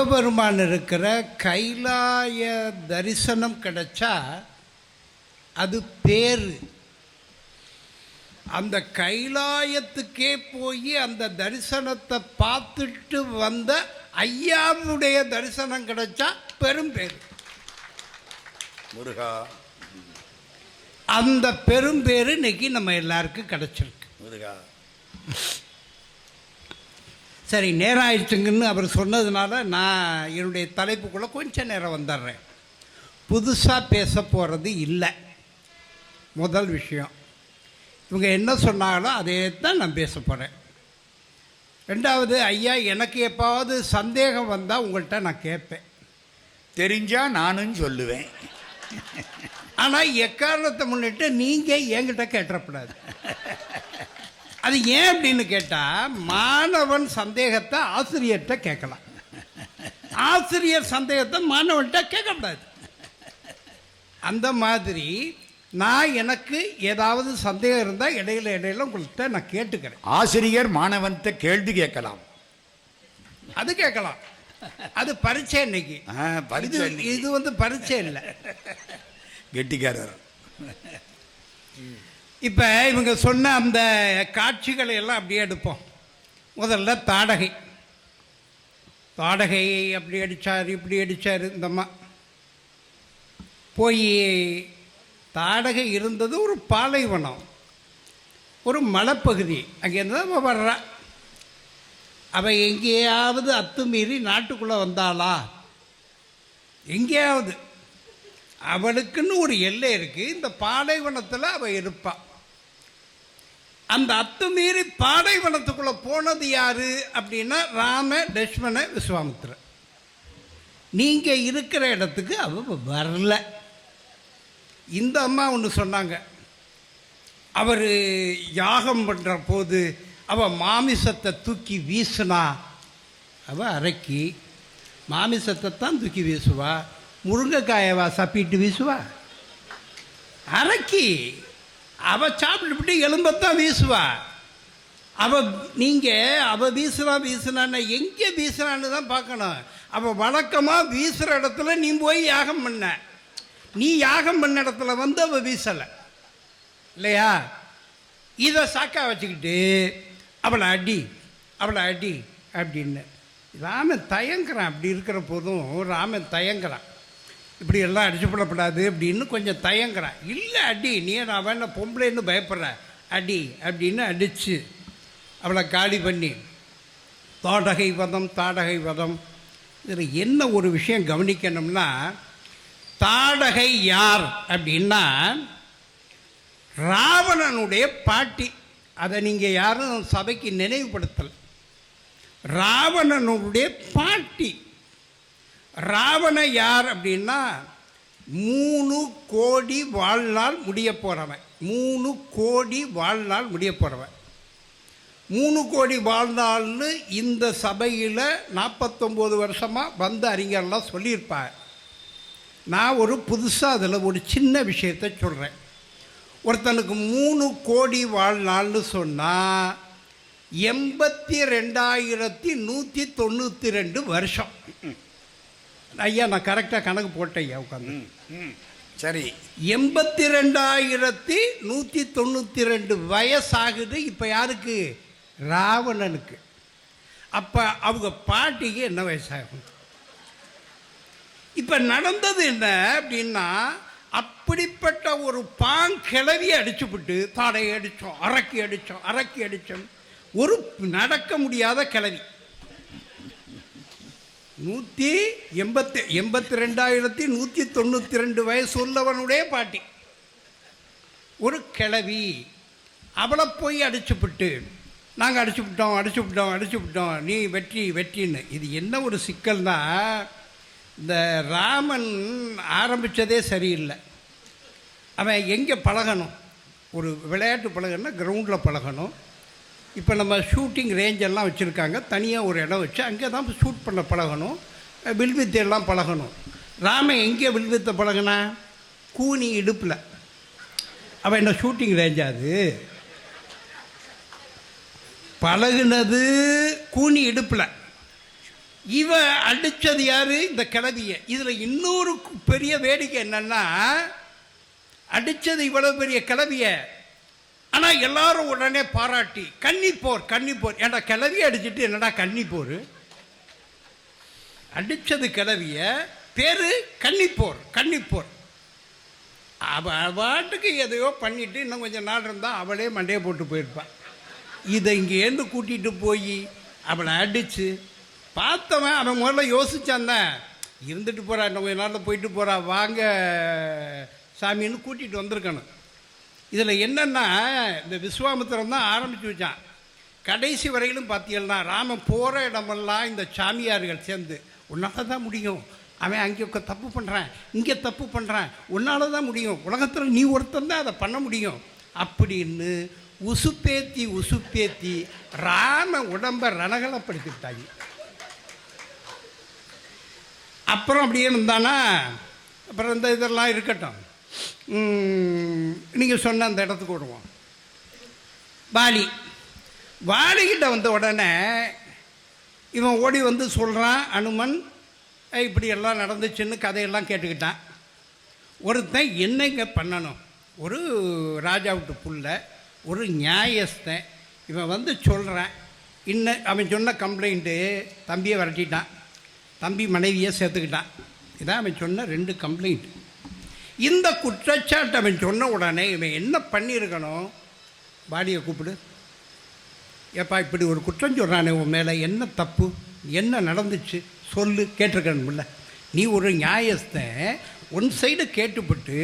சிவபெருமான் இருக்கிற கைலாய தரிசனம் கிடைச்சா அது பேர் அந்த கைலாயத்துக்கே போய் அந்த தரிசனத்தை பார்த்துட்டு வந்த ஐயாவுடைய தரிசனம் கிடைச்சா பெரும் பேர். முருகா. அந்த பெரும் பேர் இன்னைக்கு நம்ம எல்லாருக்கும் கிடைச்சிருக்கு. முருகா. சரி நேரம் ஆயிடுச்சுங்கன்னு அவர் சொன்னதுனால நான் என்னுடைய தலைப்புக்குள்ளே கொஞ்சம் நேரம் வந்துடுறேன். புதுசாக பேச போகிறது இல்லை. முதல் விஷயம். இவங்க என்ன சொன்னாங்களோ அதே தான் நான் பேச போகிறேன் ரெண்டாவது ஐயா எனக்கு எப்பாவது சந்தேகம் வந்தால் உங்கள்கிட்ட நான் கேட்பேன். தெரிஞ்சா நானும் சொல்லுவேன். ஆனால் எக்காரணத்தை முன்னிட்டு நீங்கள் என்கிட்ட கேட்டப்படாது அது ஏன் அப்படின்னு கேட்டால் மாணவன் சந்தேகத்தை ஆசிரியர்கிட்ட கேட்கலாம். ஆசிரியர் சந்தேகத்தை மாணவன்கிட்ட கேட்கக்கூடாது. அந்த மாதிரி நான் எனக்கு ஏதாவது சந்தேகம் இருந்தால் இடையில இடையில உங்கள்கிட்ட நான் கேட்டுக்கிறேன். ஆசிரியர் மாணவன்கிட்ட கேள்வி கேட்கலாம். அது கேட்கலாம். அது பரீட்சை இன்னைக்கு பரீட்சை. இது வந்து பரீட்சை இல்லை. கெட்டிக்காரர். இப்போ இவங்க சொன்ன அந்த காட்சிகளை எல்லாம் அப்படியே எடுப்போம். முதல்ல தாடகை. தாடகை அப்படி அடித்தார் இப்படி அடித்தார் இந்தம்மா போய் தாடகை இருந்தது ஒரு பாலைவனம் ஒரு மலைப்பகுதி. அங்கேருந்து தான் அவள் வர்றா. அவள் எங்கேயாவது அத்துமீறி நாட்டுக்குள்ளே வந்தாளா? எங்கேயாவது. அவளுக்குன்னு ஒரு எல்லை இருக்குது இந்த பாலைவனத்தில் அவள் இருப்பாள் அந்த அத்துமீறி பாலைவனத்துக்குள்ளே போனது யாரு அப்படின்னா ராம லட்சுமண விஸ்வாமித்திரன் நீங்கள் இருக்கிற இடத்துக்கு அவ வரல. இந்த அம்மா ஒன்று சொன்னாங்க. அவர் யாகம் பண்ணுற போது அவள் மாமிசத்தை தூக்கி வீசினா அவள் அரக்கி மாமிசத்தை தான் தூக்கி வீசுவா முருங்கைக்காயவா சப்பிட்டு வீசுவா? அரைக்கி. அவள் சாப்பிட்டுவிட்டு எலும்பத்தான் வீசுவா. அவள் நீங்கள் அவள் வீசுனா வீசுனான்னா எங்கே வீசுனான்னு தான் பார்க்கணும். அவள் வழக்கமாக வீசுகிற இடத்துல நீ போய் யாகம் பண்ண. நீ யாகம் பண்ண இடத்துல வந்து அவள் வீசலை. இல்லையா? இதை சாக்கா வச்சுக்கிட்டு அவளை அடி அவளை அடி அப்படின்னு. ராமன் தயங்குறான். அப்படி இருக்கிற போதும் ராமன் தயங்குறான். இப்படி எல்லாம் அடிச்சுப்படப்படாது அப்படின்னு கொஞ்சம் தயங்குறான். இல்லை அடி நீ நான் வேணா பொம்பளைன்னு பயப்படுற? அடி அப்படின்னு அடித்து அவளை காலி பண்ணி தாடகை வதம் தாடகை வதம். இதில் என்ன ஒரு விஷயம் கவனிக்கணும்னா தாடகை யார்? அப்படின்னா ராவணனுடைய பாட்டி. அதை நீங்கள் யாரும் சபைக்கு நினைவுபடுத்தலை. ராவணனுடைய பாட்டி. ராவண யார் அப்படின்னா மூணு கோடி வாழ்நாள் முடிய போகிறவன் மூணு கோடி வாழ்நாள் முடிய போகிறவன் மூணு கோடி வாழ்நாள்னு இந்த சபையில் நாற்பத்தொம்போது வருஷமாக வந்த அறிஞர்லாம் சொல்லியிருப்பார். நான் ஒரு புதுசாக அதில் ஒரு சின்ன விஷயத்தை சொல்கிறேன் ஒருத்தனுக்கு மூணு கோடி வாழ்நாள்னு சொன்னால் எண்பத்தி ரெண்டாயிரத்தி நூற்றி தொண்ணூற்றி ரெண்டு வருஷம். ஐயா நான் கரெக்டாக கணக்கு போட்டேன் ஐயா உட்காந்து. சரி. எண்பத்தி ரெண்டாயிரத்தி நூற்றி தொண்ணூற்றி ரெண்டு வயசாகுது இப்போ யாருக்கு? ராவணனுக்கு. அப்போ அவங்க பாட்டிக்கு என்ன வயசாகும்? இப்போ நடந்தது என்ன அப்படின்னா அப்படிப்பட்ட ஒரு பாங்கிழவியை அடிச்சுவிட்டு தாடையை அடித்தோம் அரக்கி அடித்தோம் அரக்கி அடித்தோம் ஒரு நடக்க முடியாத கிளவி நூற்றி எண்பத்தி எண்பத்தி ரெண்டாயிரத்தி நூற்றி தொண்ணூற்றி ரெண்டு வயசு உள்ளவனுடைய பாட்டி. ஒரு கிளவி அவளை போய் அடிச்சுப்பிட்டு நாங்கள் அடிச்சு விட்டோம் அடிச்சுப்பிட்டோம் நீ வெற்றி வெற்றின்னு. இது என்ன ஒரு சிக்கல்னா இந்த ராமன் ஆரம்பித்ததே சரியில்லை. அவன் எங்கே பழகணும்? ஒரு விளையாட்டு பழகணும்னா கிரவுண்டில் பழகணும். இப்போ நம்ம ஷூட்டிங் ரேஞ்ச் எல்லாம் வச்சுருக்காங்க. தனியாக ஒரு இடம் வச்சு அங்கே தான் ஷூட் பண்ண பழகணும். வில்வித்தை எல்லாம் பழகணும். ராமன் எங்கே வில்வித்தை பழகினா? கூனி இடுப்பில். அவன் என்ன ஷூட்டிங் ரேஞ்சாது பழகுனது கூனி இடுப்பில். இவ அடித்தது யார்? இந்த கிளவியை இதில் இன்னொரு பெரிய வேடிக்கை என்னென்னா அடித்தது இவ்வளோ பெரிய கிளவிய ஆனால் எல்லாரும் உடனே பாராட்டி கன்னிப்போர் கன்னிப்போர் ஏன்டா கிளவிய அடிச்சிட்டு என்னடா கன்னிப்போர் அடித்தது கிளவிய பேர் கன்னிப்போர் கன்னிப்போர் அவ பாட்டுக்கு எதையோ பண்ணிவிட்டு இன்னும் கொஞ்சம் நாள் இருந்தால் அவளே மண்டையை போட்டு போயிருப்பாள் இதை இங்கேருந்து கூட்டிகிட்டு போய் அவளை அடித்து பார்த்தவன் அவன் முதல்ல யோசித்தான் தான் இருந்துட்டு போகிறா இன்னும் கொஞ்சம் நாளில் போயிட்டு போகிறா வாங்க சாமின்னு கூட்டிகிட்டு வந்திருக்கணும். இதில் என்னென்னா இந்த விஸ்வாமித்திரம் தான் ஆரம்பித்து வச்சான். கடைசி வரையிலும் பார்த்தீங்கன்னா ராமன் போகிற இடமெல்லாம் இந்த சாமியார்கள் சேர்ந்து உன்னால் தான் முடியும். அவன் அங்கே தப்பு பண்ணுறான் இங்கே தப்பு பண்ணுறான் உன்னால் தான் முடியும். உலகத்தில் நீ ஒருத்தன் தான் அதை பண்ண முடியும். அப்படின்னு உசுப்பேத்தி உசுப்பேத்தி ராம உடம்பை ரணகலப்படுத்திட்டாங்க. அப்புறம் அப்படியே இருந்தானா அப்புறம் இந்த இதெல்லாம் இருக்கட்டும். நீங்கள் சொன்ன அந்த இடத்துக்கு விடுவோம் வாலி. வாலிகிட்ட வந்த உடனே இவன் ஓடி வந்து சொல்கிறான் அனுமன் "ஏய், இப்படி எல்லாம் நடந்துச்சுன்னு கதையெல்லாம் கேட்டுக்கிட்டான். ஒருத்தன் என்னங்க பண்ணணும்? ஒரு ராஜா விட்டு புள்ள ஒரு நியாயஸ்தன் இவன் வந்து சொல்கிறான் இன்ன அவன் சொன்ன கம்ப்ளைண்ட்டு தம்பியை விரட்டிட்டான். தம்பி மனைவியை சேர்த்துக்கிட்டான். இதான் அவன் சொன்ன ரெண்டு கம்ப்ளைண்ட். இந்த குற்றச்சாட்டு அவன் சொன்ன உடனே இவன் என்ன பண்ணியிருக்கணும் பாடியை கூப்பிடு. ஏப்பா இப்படி ஒரு குற்றம் சொல்கிறானே உன் மேலே. என்ன தப்பு? என்ன நடந்துச்சு? சொல்லு. கேட்டிருக்கணும்ல நீ ஒரு நியாயஸ்தன் உன் சைடு கேட்டுப்பட்டு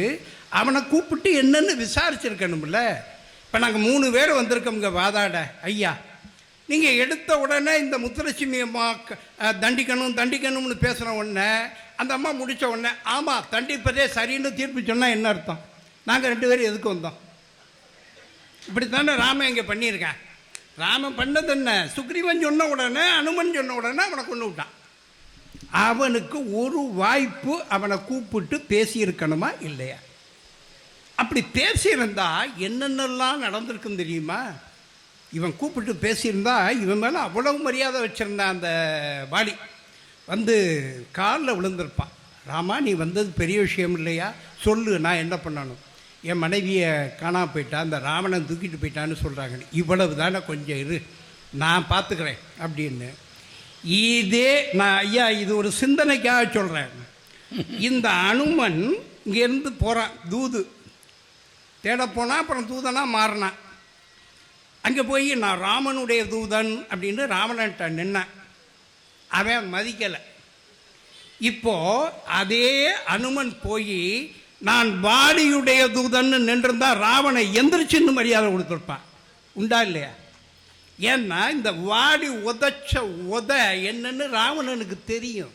அவனை கூப்பிட்டு என்னென்னு விசாரிச்சிருக்கணும்ல இப்போ நாங்கள் மூணு பேர் வந்திருக்கோங்க வாதாட. ஐயா நீங்கள் எடுத்த உடனே இந்த முத்துலட்சுமி அம்மா க- தண்டிக்கணும் தண்டிக்கணும்னு பேசுகிற உடனே அந்த அம்மா முடித்த உடனே ஆமாம் தண்டிப்பதே சரின்னு தீர்ப்பு சொன்னால் என்ன அர்த்தம்? நாங்கள் ரெண்டு பேரும் எதுக்கு வந்தோம்? இப்படி தானே ராமன் இங்கே பண்ணியிருக்கேன் ராமன் பண்ணது என்ன? சுக்ரீவன் சொன்ன உடனே அனுமன் சொன்ன உடனே அவனை கொண்டு விட்டான். அவனுக்கு ஒரு வாய்ப்பு அவனை கூப்பிட்டு பேசியிருக்கணுமா இல்லையா? அப்படி பேசியிருந்தா என்னென்னலாம் நடந்திருக்கும் தெரியுமா? இவன் கூப்பிட்டு பேசியிருந்தா இவன் மேலே அவ்வளவு மரியாதை வச்சுருந்தான் அந்த பாலி. வந்து காலில் விழுந்திருப்பான். ராமா நீ வந்தது பெரிய விஷயம் இல்லையா? சொல்லு நான் என்ன பண்ணணும்? என் மனைவியை காணாமல் போயிட்டா அந்த ராவணன் தூக்கிட்டு போயிட்டான்னு சொல்கிறாங்க இவ்வளவு தானே கொஞ்சம் இரு நான் பார்த்துக்கிறேன் அப்படின்னு. இதே நான் ஐயா இது ஒரு சிந்தனைக்காக சொல்கிறேன் இந்த அனுமன் இங்கேருந்து போகிறான் தூது. தேட போனால் அப்புறம் தூதனாக மாறினான். அங்கே போய் நான் ராமனுடைய தூதன் அப்படின்னு ராவணன்ட்ட நின்னேன். அவன் மதிக்கலை. இப்போது அதே அனுமன் போய் நான் வாடியுடைய தூதன்னு நின்றிருந்தா ராவனை எந்திரிச்சின்னு மரியாதை கொடுத்துருப்பான். உண்டா இல்லையா? ஏன்னா இந்த வாடி உதைச்ச உத என்னன்னு ராவணனுக்கு தெரியும்.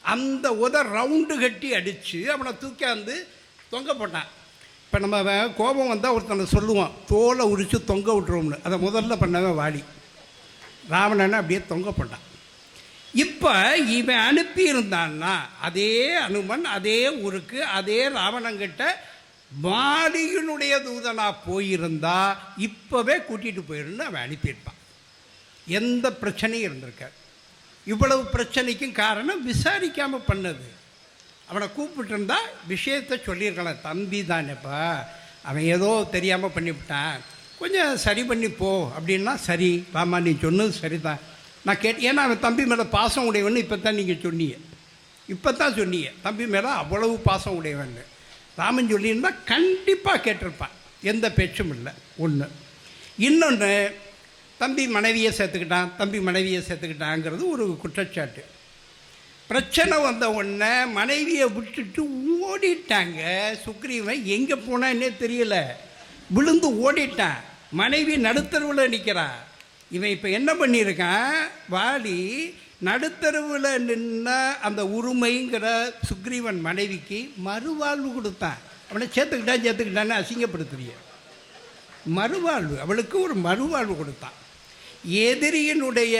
அந்த உத ரவுண்டு கட்டி அடித்து அவனை தூக்காந்து தொங்க போட்டான். இப்போ நம்ம அவன் கோபம் வந்தால் ஒருத்தனை சொல்லுவான் தோலை உரித்து தொங்க விட்டுருவோம்னு. அதை முதல்ல பண்ணவன் வாடி ராவணனை அப்படியே தொங்க போட்டான். இப்போ இவன் அனுப்பியிருந்தான்னா அதே அனுமன் அதே ஊருக்கு அதே ராவணங்கிட்ட மாளிகனுடைய தூதனாக போயிருந்தா இப்போவே கூட்டிகிட்டு போயிருன்னு அவன் அனுப்பியிருப்பான். எந்த பிரச்சனையும் இருந்திருக்காது. இவ்வளவு பிரச்சனைக்கும் காரணம் விசாரிக்காமல் பண்ணது. அவனை கூப்பிட்டுருந்தா விஷயத்தை சொல்லியிருக்கலாம் தம்பி தானேப்பா அவன் ஏதோ தெரியாமல் பண்ணிவிட்டான். கொஞ்சம் சரி பண்ணி போ அப்படின்னா சரி. ராமா நீ சொன்னது சரிதான். நான் கேட் ஏன்னா அவன் தம்பி மேலே பாசம் உடையவன்னு இப்போ தான் நீங்கள் சொன்னீங்க. இப்போ தான் சொன்னீங்க. தம்பி மேலே அவ்வளவு பாசம் உடையவன் ராமன் சொல்லியிருந்தால் கண்டிப்பாக கேட்டிருப்பான். எந்த பேச்சும் இல்லை. ஒன்று இன்னொன்று தம்பி மனைவியை சேர்த்துக்கிட்டான் தம்பி மனைவியை சேர்த்துக்கிட்டாங்கிறது ஒரு குற்றச்சாட்டு. பிரச்சனை வந்த உடனே மனைவியை விட்டுட்டு ஓடிட்டாங்க. சுக்ரீவன் எங்கே போனான்னே தெரியல. விழுந்து ஓடிட்டான். மனைவி நடுத்தருவில் நிற்கிறான் இவன் இப்போ என்ன பண்ணியிருக்கான்? வாலி நடுத்தருவில் நின்ன அந்த உரிமைங்கிற சுக்ரீவன் மனைவிக்கு மறுவாழ்வு கொடுத்தான். அவனை சேர்த்துக்கிட்டான் சேர்த்துக்கிட்டான்னு அசிங்கப்படுத்துறிய. மறுவாழ்வு அவளுக்கு ஒரு மறுவாழ்வு கொடுத்தான். எதிரியினுடைய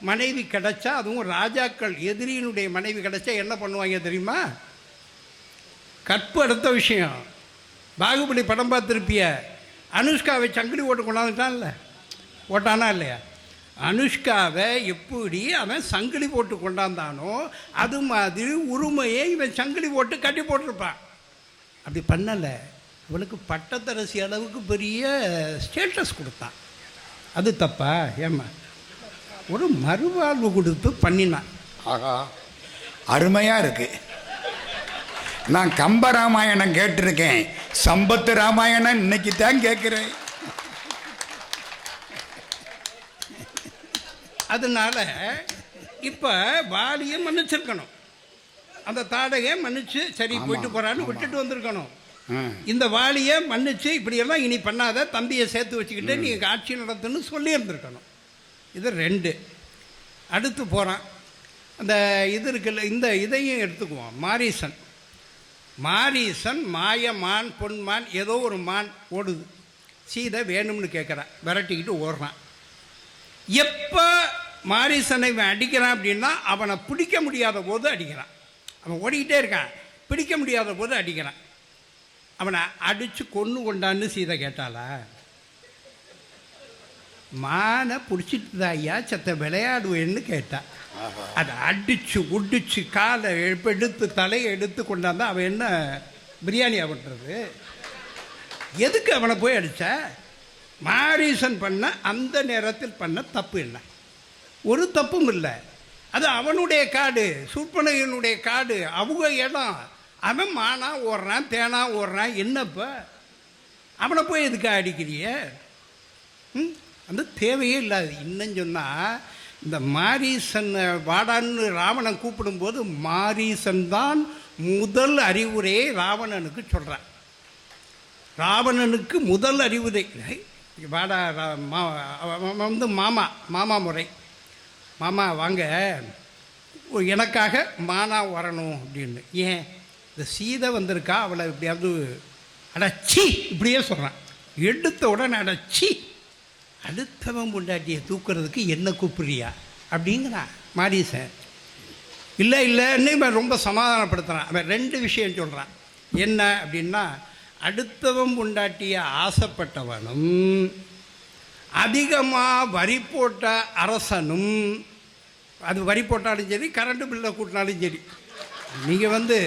மனைவி கிடச்சா அதுவும் ராஜாக்கள் எதிரியினுடைய மனைவி கிடைச்சா என்ன பண்ணுவாங்க தெரியுமா? கற்பு அடுத்த விஷயம். பாகுபலி படம் பார்த்துருப்பிய. அனுஷ்காவை சங்கிலி ஓட்டு கொண்டாந்துட்டான்ல. ஓட்டானா இல்லையா? அனுஷ்காவை எப்படி அவன் சங்கிலி போட்டு கொண்டாந்தானோ அது மாதிரி உரிமையை இவன் சங்கிலி போட்டு கட்டி போட்டிருப்பான். அப்படி பண்ணலை. இவனுக்கு பட்டத்தரசி அளவுக்கு பெரிய ஸ்டேட்டஸ் கொடுத்தான். அது தப்பா? ஏம்மா? ஒரு மறுவாழ்வு கொடுத்து பண்ணினான். ஆகா அருமையாக இருக்கு. நான் கம்ப ராமாயணம் கேட்டிருக்கேன். சம்பத்து ராமாயணம் இன்னைக்கு தான் கேட்குறேன். அதனால இப்போ வாலியை மன்னிச்சிருக்கணும். அந்த தாடகையை மன்னிச்சு சரி போயிட்டு போறான்னு ஆமா. விட்டுட்டு வந்திருக்கணும். இந்த வாலியை மன்னிச்சு இப்படியெல்லாம் இனி பண்ணாத தம்பியை சேர்த்து வச்சுக்கிட்டு நீ ஆட்சி நடத்துன்னு சொல்லி இருந்திருக்கணும் இது ரெண்டு. அடுத்து போகிறான் அந்த இது இருக்குல்ல இந்த இதையும் எடுத்துக்குவோம். மாரீசன். மாரீசன் மாயமான் பொன்மான் ஏதோ ஒரு மான் ஓடுது. சீதை வேணும்னு கேட்குறான் விரட்டிக்கிட்டு ஓடுறான். எப்போ மாரீசனை இவன் அடிக்கிறான் அப்படின்னா அவனை பிடிக்க முடியாத போது அடிக்கிறான். அவன் ஓடிக்கிட்டே இருக்கான். பிடிக்க முடியாத போது அடிக்கிறான். அவனை அடித்து கொன்று கொண்டான்னு சீதை கேட்டாளா? மானை பிடிச்சிட்டு ஐயா செத்த விளையாடுவேன்னு கேட்டா. அதை அடித்து உடிச்சு காலை எடுத்து தலையை எடுத்து கொண்டாந்தா அவன் என்ன பிரியாணியா பண்ணுறது எதுக்கு அவனை போய் அடிச்ச? மாரீசன் பண்ண அந்த நேரத்தில் பண்ண தப்பு என்ன? ஒரு தப்பும் இல்லை. அது அவனுடைய காடு சூப்பனையனுடைய காடு. அவங்க இடம். அவன் மானா ஓடுறான் தேனா ஓடுறான். என்னப்ப? அவனை போய் எதுக்கு அடிக்கிறிய? ம்? அந்த தேவையே இல்லாது. இன்னும் சொன்னால் இந்த மாரீசன் வாடான்னு ராவணன் கூப்பிடும்போது மாரீசன் தான் முதல் அறிவுரையை ராவணனுக்கு சொல்கிறான் ராவணனுக்கு முதல் அறிவுரை. வாடா ரா- மா வந்து மாமா மாமா முறை. மாமா வாங்க. எனக்காக மானா வரணும் அப்படின்னு. ஏன்? இந்த சீதை வந்திருக்கா? அவளை எப்படியாவது அடச்சி இப்படியே சொல்கிறான் எடுத்த உடனே அடச்சி அடுத்தவன் பொண்டாட்டியை தூக்குறதுக்கு என்ன கூப்பிடுறியா? அப்படிங்கிறான் மாரீசன் இல்லை இல்லைன்னு இவன் ரொம்ப சமாதானப்படுத்துகிறான் அவன் ரெண்டு விஷயம் சொல்கிறான் என்ன அப்படின்னா அடுத்தவன் பொண்டாட்டிய ஆசைப்பட்டவனும் அதிகமாக வரி போட்ட அரசனும் அது வரி போட்டாலும் சரி கரண்ட்டு பில்லை கூட்டினாலும் சரி. நீங்கள் வந்து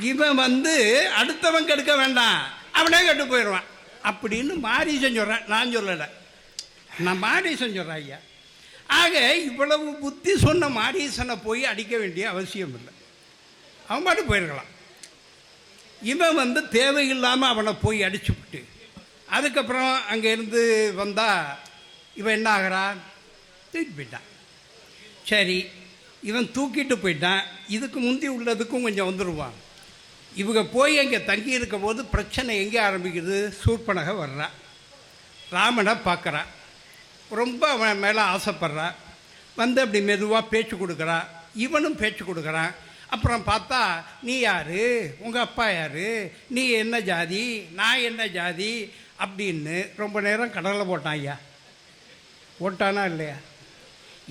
இவன் வந்து அடுத்தவன் கெடுக்க வேண்டாம் அவனே கெட்டு போயிடுவான். அப்படின்னு மாரிசன் சொல்கிறேன் நான் சொல்லலை. நான் மாரீசன் சொல்கிறேன் ஐயா. ஆக இவ்வளவு புத்தி சொன்ன மாரீசனை போய் அடிக்க வேண்டிய அவசியம் இல்லை. அவன் பாட்டு போயிருக்கலாம். இவன் வந்து தேவையில்லாமல் அவனை போய் அடிச்சுவிட்டு அதுக்கப்புறம் அங்கேருந்து வந்தால் இவன் என்ன ஆகிறான் தூக்கிட்டு போயிட்டான். சரி இவன் தூக்கிட்டு போயிட்டான். இதுக்கு முந்தி உள்ளதுக்கும் கொஞ்சம் வந்துடுவான் இவங்க போய் அங்கே தங்கி இருக்க போது பிரச்சனை எங்கே ஆரம்பிக்குது? சூர்பனக வர்றான் ராமனை பார்க்குறான் ரொம்ப அவன் மேலே ஆசைப்பட்றான் வந்து அப்படி மெதுவாக பேச்சு கொடுக்குறான் இவனும் பேச்சு கொடுக்குறான். அப்புறம் பார்த்தா நீ யார்? உங்கள் அப்பா யார்? நீ என்ன ஜாதி? நான் என்ன ஜாதி? அப்படின்னு ரொம்ப நேரம் கடலில் போட்டான் ஐயா. போட்டானா இல்லையா?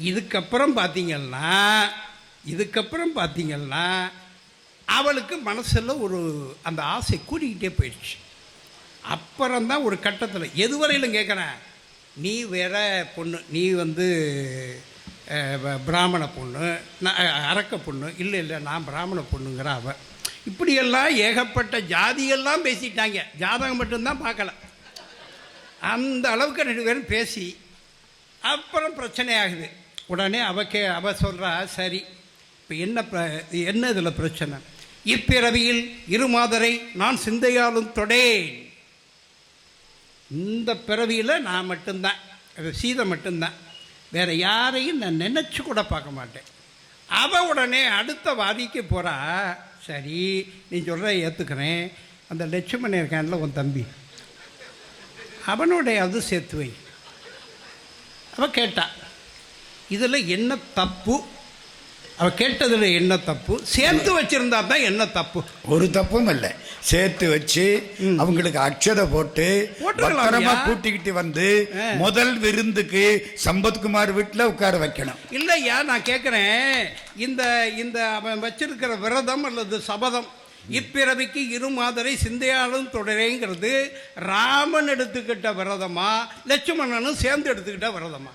இதுக்கப்புறம் பார்த்தீங்கன்னா இதுக்கப்புறம் பார்த்தீங்கன்னா அவளுக்கு மனசில் ஒரு அந்த ஆசை கூடிக்கிட்டே போயிடுச்சு. அப்புறம்தான் ஒரு கட்டத்தில் எதுவரையிலும் கேட்குறேன் நீ வேற பொண்ணு நீ வந்து பிராமண பொண்ணு நான் அரக்க பொண்ணு இல்லை இல்லை நான் பிராமண பொண்ணுங்கிற அவன் இப்படியெல்லாம் ஏகப்பட்ட ஜாதியெல்லாம் பேசிட்டாங்க. ஜாதகம் மட்டும்தான் பார்க்கல அந்த அளவுக்கு ரெண்டு பேரும் பேசி அப்புறம் பிரச்சனை ஆகுது உடனே அவ கே அவ சொல்கிறா சரி இப்போ என்ன பிர- என்ன இதில் பிரச்சனை? இப்பிறவியில் இருமாதரை நான் சிந்தையாலும் தொடேன். இந்த பிறவியில் நான் மட்டும்தான் அது சீதை மட்டும்தான். வேறு யாரையும் நான் நினச்சி கூட பார்க்க மாட்டேன். அவ உடனே அடுத்த வாதிக்கு போகிறா சரி நீ சொல்கிற ஏற்றுக்கிறேன் அந்த லட்சுமணன் இருக்கான்ல உன் தம்பி. அவனுடைய அது சேர்த்து வை. அவ கேட்டா இதில் என்ன தப்பு? அவ கேட்டதில் என்ன தப்பு? சேர்த்து வச்சிருந்தா தான் என்ன தப்பு? ஒரு தப்பும் இல்லை. சேர்த்து வச்சு அவங்களுக்கு அக்ஷதை போட்டு பத்திரமா. கூட்டிக்கிட்டு வந்து. முதல் விருந்துக்கு சம்பத்குமார் வீட்டில் உட்கார வைக்கணும். இல்லையா நான் கேட்குறேன் இந்த இந்த அவன் வச்சிருக்கிற விரதம் அல்லது சபதம் இப்பிறவிக்கு இரு மாதரை சிந்தையாலும் தொடரேங்கிறது ராமன் எடுத்துக்கிட்ட விரதமா லட்சுமணனும் சேர்ந்து எடுத்துக்கிட்ட விரதமா?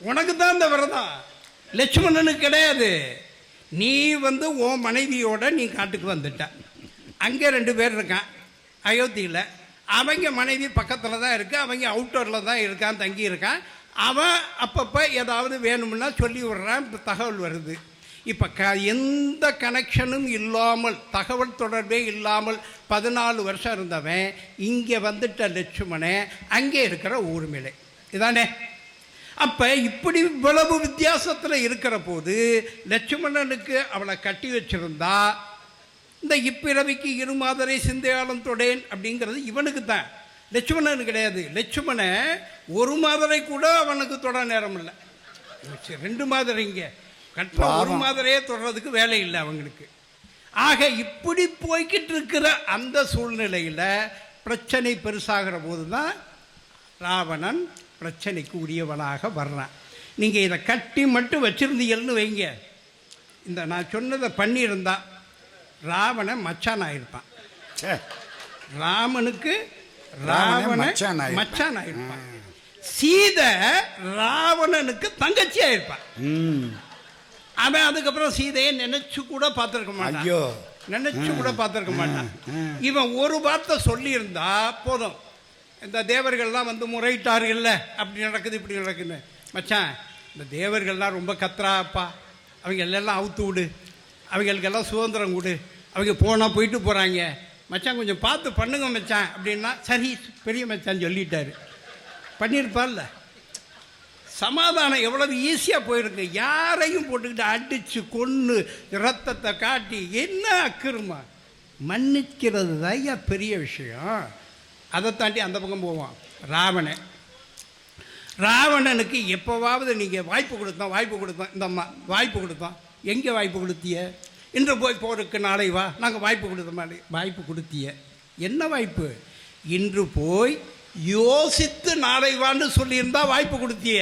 உனக்கு தான் இந்த விரதம். லட்சுமணனுக்கு கிடையாது. நீ வந்து உன் மனைவியோட நீ காட்டுக்கு வந்துட்ட. அங்கே ரெண்டு பேர் இருக்கான் அயோத்தியில். அவங்க மனைவி பக்கத்தில் தான் இருக்கு அவங்க அவுட்டோரில் தான் இருக்கான் தங்கி இருக்கான். அவன் அப்பப்போ ஏதாவது வேணும்னா சொல்லி விடுறான் தகவல் வருது. இப்போ க எந்த கனெக்ஷனும் இல்லாமல் தகவல் தொடர்பே இல்லாமல் பதினாலு வருஷம் இருந்தவன் இங்கே வந்துட்ட லட்சுமணன் அங்கே இருக்கிற ஊர்மிளை. இதானே? அப்போ இப்படி இவ்வளவு வித்தியாசத்தில் இருக்கிற போது லட்சுமணனுக்கு அவளை கட்டி வச்சிருந்தா இந்த இப்பிறவிக்கு இரு மாதிரி சிந்தையாளம் தொடேன் அப்படிங்கிறது இவனுக்கு தான். லட்சுமணன் கிடையாது. லட்சுமணன் ஒரு மாதிரி கூட அவனுக்கு தொட நேரம் இல்லை. ரெண்டு மாதிரிங்க கற்ற ஒரு. மாதரையே தொடர்றதுக்கு வேலை இல்லை அவங்களுக்கு. ஆக இப்படி போய்கிட்டு இருக்கிற அந்த சூழ்நிலையில் பிரச்சனை பெருசாகிற போது தான் ராவணன் பிரச்சனைக்கு உரியவனாக வர்றான். நீங்கள் இதை கட்டி மட்டும் வச்சிருந்தீங்கன்னு வைங்க. இந்த நான் சொன்னதை பண்ணியிருந்தா ராவணன் மச்சான் ஆயிருப்பான். ராமனுக்கு ராவண மச்சான் ஆயிருப்பான். சீதை ராவணனுக்கு தங்கச்சி ஆயிருப்பான். ம். அவன் அதுக்கப்புறம் சீதையை நினைச்சு கூட பார்த்துருக்க மாட்டான். ஐயோ. நினைச்சு கூட பார்த்துருக்க மாட்டான். இவன் ஒரு வார்த்தை சொல்லியிருந்தா போதும். இந்த தேவர்கள்லாம் வந்து முறையிட்டார்கள்ல அப்படி நடக்குது இப்படி நடக்குது மச்சான் இந்த தேவர்கள்லாம் ரொம்ப கத்துறாப்பா அவங்க எல்லாம் அவுத்து விடு. அவங்களுக்கெல்லாம் சுதந்திரம் கொடு. அவங்க போனால் போயிட்டு போகிறாங்க மச்சான் கொஞ்சம் பார்த்து பண்ணுங்க மச்சான். அப்படின்னா சரி பெரிய மச்சான் சொல்லிட்டாரு. பண்ணியிருப்பார்ல. சமாதானம் எவ்வளவு ஈஸியாக போயிருக்கு. யாரையும் போட்டுக்கிட்டு அடித்து கொன்று ரத்தத்தை காட்டி என்ன அக்கிரமா மன்னிக்கிறது தான் பெரிய விஷயம். அதை தாண்டி அந்த பக்கம் போவான் ராவணன். ராவணனுக்கு எப்போவாவது நீங்கள் வாய்ப்பு கொடுத்தோம் வாய்ப்பு கொடுத்தோம். இந்த அம்மா வாய்ப்பு கொடுத்தோம். எங்கே வாய்ப்பு கொடுத்திய? இன்று போய் போருக்கு நாளை வா. நாங்கள் வாய்ப்பு கொடுத்த மாதிரி வாய்ப்பு கொடுத்திய. என்ன வாய்ப்பு? இன்று போய் யோசித்து நாளை வான்னு சொல்லியிருந்தா வாய்ப்பு கொடுத்திய.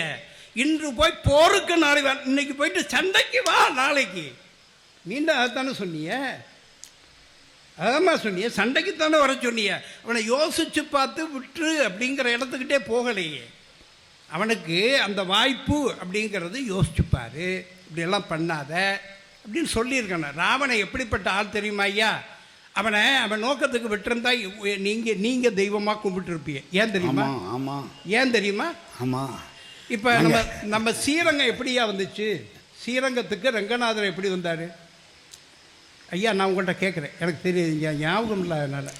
இன்று போய் போருக்கு நாளை வா இன்னைக்கு போயிட்டு சண்டைக்கு வா நாளைக்கு. மீண்டும் அதைத்தானே சொன்னிய? அதாம்மா சொன்னிய? சண்டைக்கு தானே வர சொன்னிய? அவனை யோசிச்சு பார்த்து விட்டுரு அப்படிங்கிற இடத்துக்கிட்டே போகலையே. அவனுக்கு அந்த வாய்ப்பு அப்படிங்கிறது யோசிச்சுப்பாரு. இப்படியெல்லாம் பண்ணாத. அப்படின்னு சொல்லியிருக்கான. ராவணன் எப்படிப்பட்ட ஆள் தெரியுமா ஐயா? அவனை அவன் நோக்கத்துக்கு விட்டிருந்தா நீங்கள் நீங்கள் தெய்வமாக கும்பிட்டுருப்பீங்க. ஏன் தெரியுமா? ஆமா ஆமா. ஏன் தெரியுமா? ஆமா. இப்போ நம்ம நம்ம ஸ்ரீரங்கம் எப்படியா வந்துச்சு? ஸ்ரீரங்கத்துக்கு ரங்கநாதர் எப்படி வந்தார்? ஐயா நான் உங்கள்கிட்ட கேட்குறேன் எனக்கு தெரியுது ஞா- ஞாபகம் இல்லை அதனால்.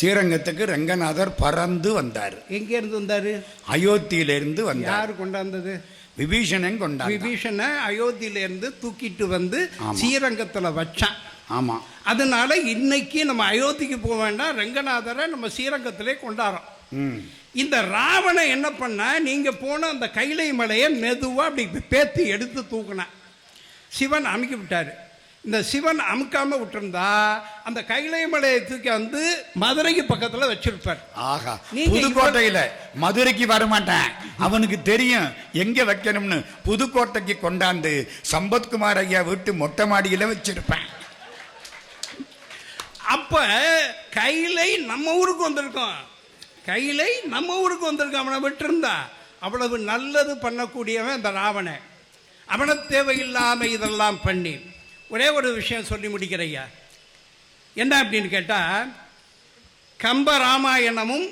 ஸ்ரீரங்கத்துக்கு ரங்கநாதர் பறந்து வந்தார். எங்கேருந்து வந்தார்? அயோத்தியிலிருந்து வந்தார். யார் கொண்டாந்தது? விபீஷணன் கொண்டார் விபீஷனை அயோத்தியிலேருந்து தூக்கிட்டு வந்து. ஸ்ரீரங்கத்தில் வச்சான். ஆமா. அதனால இன்னைக்கு நம்ம அயோத்திக்கு போக வேண்டாம். ரங்கநாதரை நம்ம ஸ்ரீரங்கத்திலே கொண்டாடுறோம். ம். இந்த ராவணன் என்ன பண்ணா நீங்க போன அந்த கைலை மலையை மெதுவா அப்படி பேத்து எடுத்து தூக்குனான் சிவன் அமுக்கி விட்டாரு. இந்த சிவன் அமுக்காம விட்டிருந்தா அந்த கைலை மலையை தூக்கி வந்து மதுரைக்கு பக்கத்துல வச்சிருப்பார். நீங்க புதுக்கோட்டையில மதுரைக்கு வரமாட்டேன். அவனுக்கு தெரியும் எங்க வைக்கணும்னு. புதுக்கோட்டைக்கு கொண்டாந்து சம்பத்குமார் ஐயா வீட்டு மொட்டை மாடியில வச்சிருப்பேன். அப்ப கைலை நம்ம ஊருக்கு வந்திருக்கோம். கைலை நம்ம ஊருக்கு வந்திருக்கோம். அவனை விட்டுருந்தா அவ்வளவு நல்லது பண்ணக்கூடியவன் இந்த ராவணன். அவனை தேவையில்லாம இதெல்லாம் பண்ணி. ஒரே ஒரு விஷயம் சொல்லி முடிக்கிறையா என்ன அப்படின்னு கேட்டால் கம்ப ராமாயணமும்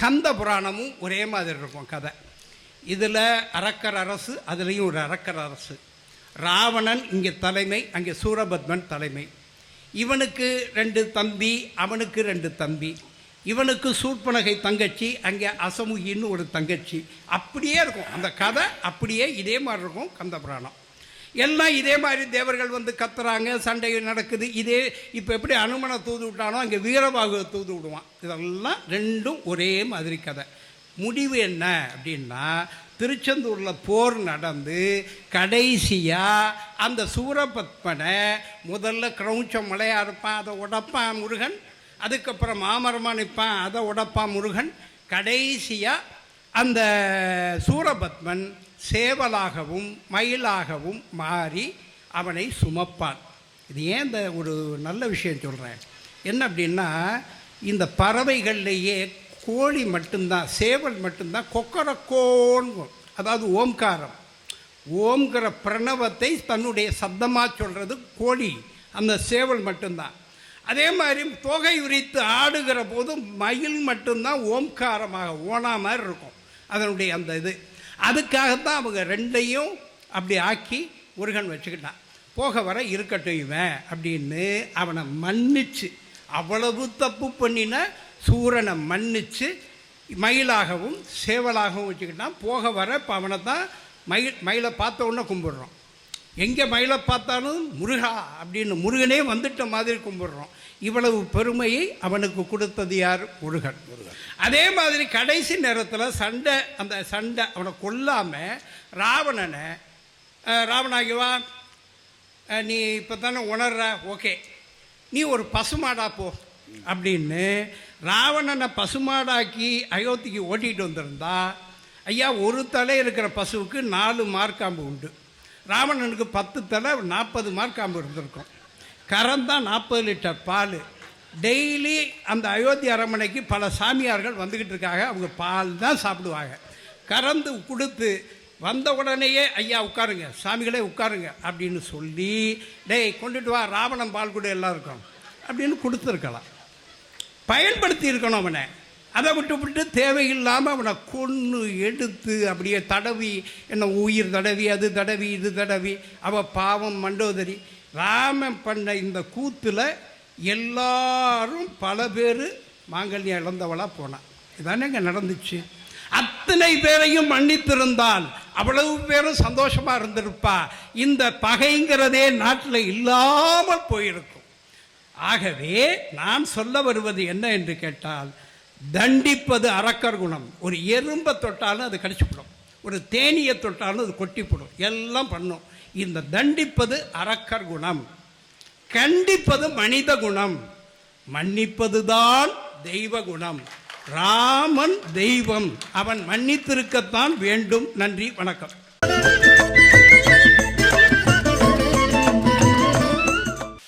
கந்த புராணமும் ஒரே மாதிரி இருக்கும் கதை. இதில் அரக்கர் அரசு அதுலேயும் ஒரு அரக்கர் அரசு. ராவணன் இங்கே தலைமை அங்கே சூரபத்மன் தலைமை. இவனுக்கு ரெண்டு தம்பி அவனுக்கு ரெண்டு தம்பி. இவனுக்கு சூர்பனகை தங்கச்சி அங்கே அசமுகின்னு ஒரு தங்கச்சி. அப்படியே இருக்கும். அந்த கதை அப்படியே இதே மாதிரி இருக்கும் கந்த புராணம். எல்லாம் இதே மாதிரி தேவர்கள் வந்து கத்துறாங்க சண்டை நடக்குது. இதே இப்போ எப்படி அனுமனை தூது விட்டானோ அங்கே வீரபாகுவை தூது விடுவான். இதெல்லாம் ரெண்டும் ஒரே மாதிரி கதை. முடிவு என்ன அப்படின்னா திருச்செந்தூரில் போர் நடந்து கடைசியாக அந்த சூரபத்மனை முதல்ல கிரௌச்சம் மலையாக இருப்பான் அதை உடப்பான் முருகன். அதுக்கப்புறம் மாமரமாக நிற்பான் அதை உடப்பான் முருகன். கடைசியாக அந்த சூரபத்மன் சேவலாகவும் மயிலாகவும் மாறி அவனை சுமப்பான். இது ஏன் இந்த ஒரு நல்ல விஷயம் சொல்கிறேன் என்ன அப்படின்னா இந்த பறவைகள்லேயே கோழி மட்டும்தான் சேவல் மட்டும்தான் கொக்கரக்கோன்னு அதாவது ஓம்காரம். ஓம்கிற பிரணவத்தை தன்னுடைய சத்தமாக சொல்கிறது கோழி. அந்த சேவல் மட்டும்தான். அதே மாதிரி தொகை உரித்து ஆடுகிற போது மயில் மட்டும்தான் ஓம்காரமாக ஓனா மாதிரி இருக்கும். அதனுடைய அந்த இது. அதுக்காகத்தான் அவங்க ரெண்டையும் அப்படி ஆக்கி முருகன் வச்சுக்கிட்டான். போக வர இருக்கட்டும் இவன் அப்படின்னு அவனை மன்னிச்சு அவ்வளவு தப்பு பண்ணின சூரனை மன்னிச்சு மயிலாகவும் சேவலாகவும் வச்சுக்கிட்டான் போக வர இப்போ அவனை தான் மயில் மயிலை பார்த்த உடனே கும்பிடுறோம். எங்கே மயிலை பார்த்தாலும் முருகா அப்படின்னு முருகனே வந்துட்ட மாதிரி கும்பிடுறோம். இவ்வளவு பெருமையை அவனுக்கு கொடுத்தது யார்? முருகன். அதே மாதிரி கடைசி நேரத்தில் சண்டை அந்த சண்டை அவனை கொல்லாமல் ராவணனை ராவணாகிவா நீ இப்போ தானே உணர்ற? ஓகே. நீ ஒரு பசுமாடா போ அப்படின்னு ராவணனை பசுமாடாக்கி அயோத்திக்கு ஓட்டிகிட்டு வந்திருந்தா ஐயா ஒரு தலை இருக்கிற பசுவுக்கு நாலு மார்க்காம்பு உண்டு. ராவணனுக்கு பத்து தலை நாற்பது மார்க்காம்பு இருந்திருக்கும். கறந்தான் நாற்பது லிட்டர் பால். டெய்லி அந்த அயோத்தி அரண்மனைக்கு பல சாமியார்கள் வந்துக்கிட்டு இருக்காங்க. அவங்க பால் தான் சாப்பிடுவாங்க. கறந்து கொடுத்து வந்த உடனேயே ஐயா உட்காருங்க. சாமிகளே உட்காருங்க. அப்படின்னு சொல்லி டேய் கொண்டுட்டு வா. ராவணன் பால் கூட எல்லாம் இருக்கும். அப்படின்னு கொடுத்துருக்கலாம். பயன்படுத்தி இருக்கணும் அவனை. அதை விட்டு விட்டு தேவையில்லாமல் அவனை கொன்று எடுத்து அப்படியே தடவி என்ன உயிர் தடவி அது தடவி இது தடவி அவ பாவம் மண்டோதரி. ராமன் பண்ண இந்த கூத்தில் எல்லாரும் பல பேர் மாங்கல்யம் இழந்தவளாக போனான் இதானேங்க நடந்துச்சு. அத்தனை பேரையும் மன்னித்திருந்தால் அவ்வளவு பேரும் சந்தோஷமாக இருந்திருப்பா. இந்த பகைங்கிறதே நாட்டில் இல்லாமல் போயிருக்கும். ஆகவே நான் சொல்ல வருவது என்ன என்று கேட்டால் தண்டிப்பது அரக்கர் குணம். ஒரு எறும்பை தொட்டாலும் அது கடிச்சுப்படும். ஒரு தேனியை தொட்டாலும் அது கொட்டிப்படும். எல்லாம் பண்ணும். இந்த தண்டிப்பது அரக்கர் குணம். கண்டிப்பது மனித குணம். மன்னிப்பது தான் தெய்வ குணம். ராமன் தெய்வம். அவன் மன்னித்திருக்கத்தான் வேண்டும். நன்றி வணக்கம்.